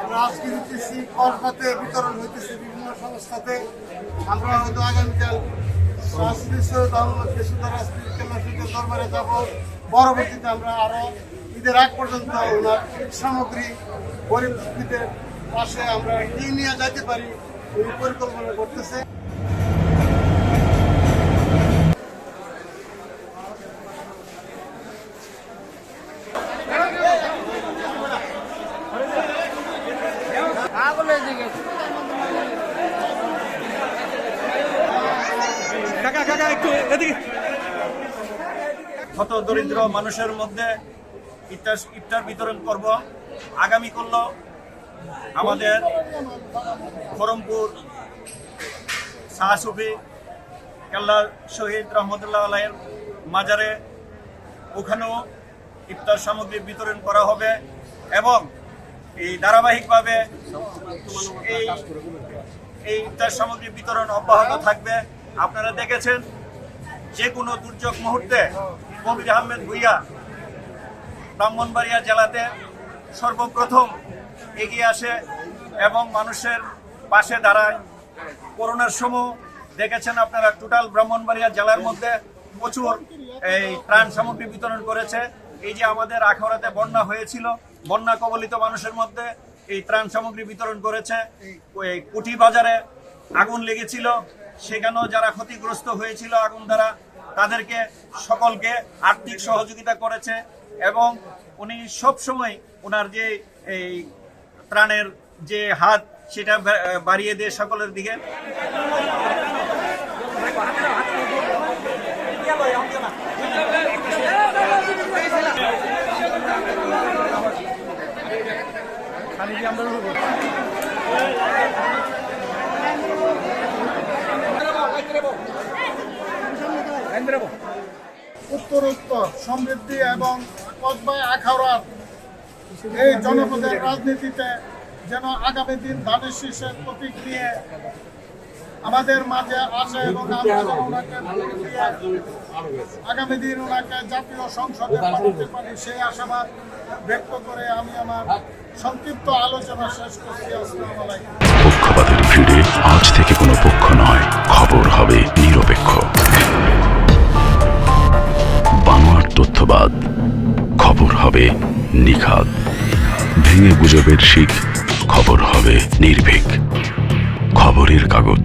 আমরা আজকে দিতেছি করপাতে বিতরণ হইতেছে বিভিন্ন সংস্থাতে। আমরা হয়তো আগামীকাল দরবারে যাব। পরবর্তীতে আমরা আরও ঈদের আগ পর্যন্ত ওনার সামগ্রী গরিব পাশে আমরা নিয়ে যাইতে পারি পরিকল্পনা করতেছে। কাকা ক্ষত দরিদ্র মানুষের মধ্যে ইফতার বিতরণ করব। আগামী করল আমাদের খরমপুর শাহসুফি, কেল্লার শহীদ রহমতুল্লাহ আলাইয়ের মাজারে। ওখানেও ইফতার সামগ্রী বিতরণ করা হবে এবং এই ধারাবাহিকভাবে এই এই ইফতার সামগ্রী বিতরণ অব্যাহত থাকবে। আপনারা দেখেছেন যে কোনো দুর্যোগ মুহূর্তে কবির আহমেদ ভুইয়া ব্রাহ্মণবাড়িয়া জেলাতে সর্বপ্রথম এগিয়ে আসে এবং মানুষের পাশে দাঁড়ায়। করোনার সময় দেখেছেন আপনারা, টোটাল ব্রাহ্মণবাড়িয়া জেলার মধ্যে প্রচুর এই ত্রাণ সামগ্রী বিতরণ করেছে। এই যে আমাদের আখড়াতে বন্যা হয়েছিল, বন্যা কবলিত মানুষের মধ্যে এই ত্রাণ সামগ্রী বিতরণ করেছে কুঠি বাজারে আগুন লেগেছিল, সেখানেও যারা ক্ষতিগ্রস্ত হয়েছিল আগুন দ্বারা, তাদেরকে সকলকে আর্থিক সহযোগিতা করেছে এবং উনি সব সময় ওনার যে এই ত্রাণের যে হাত, সেটা বাড়িয়ে দেয় সকলের দিকে। উত্তরোত্তর, সমৃদ্ধি এবং কসবায় আখাউড়ার এই জনপদের রাজনীতিতে যেন আগামী দিন ধানের শীর্ষের প্রতীক নিয়ে আমাদের মাঝে আসে এবং আগামী দিন ওনাকে জাতীয় সংসদে পাঠাতে পারি। সেই আশাবাদ ব্যক্ত করে আমি আমার সংক্ষিপ্ত আলোচনা শেষ করছি। পক্ষপাতের ভিড়ে আজ থেকে কোনো পক্ষ নয়। খবর হবে নিরপেক্ষ। বানোয়ার তথ্যবাদ। খবর হবে নিখাদ ভেঙে গুজবের শিখ। খবর হবে নির্ভীক। খবরের কাগজ।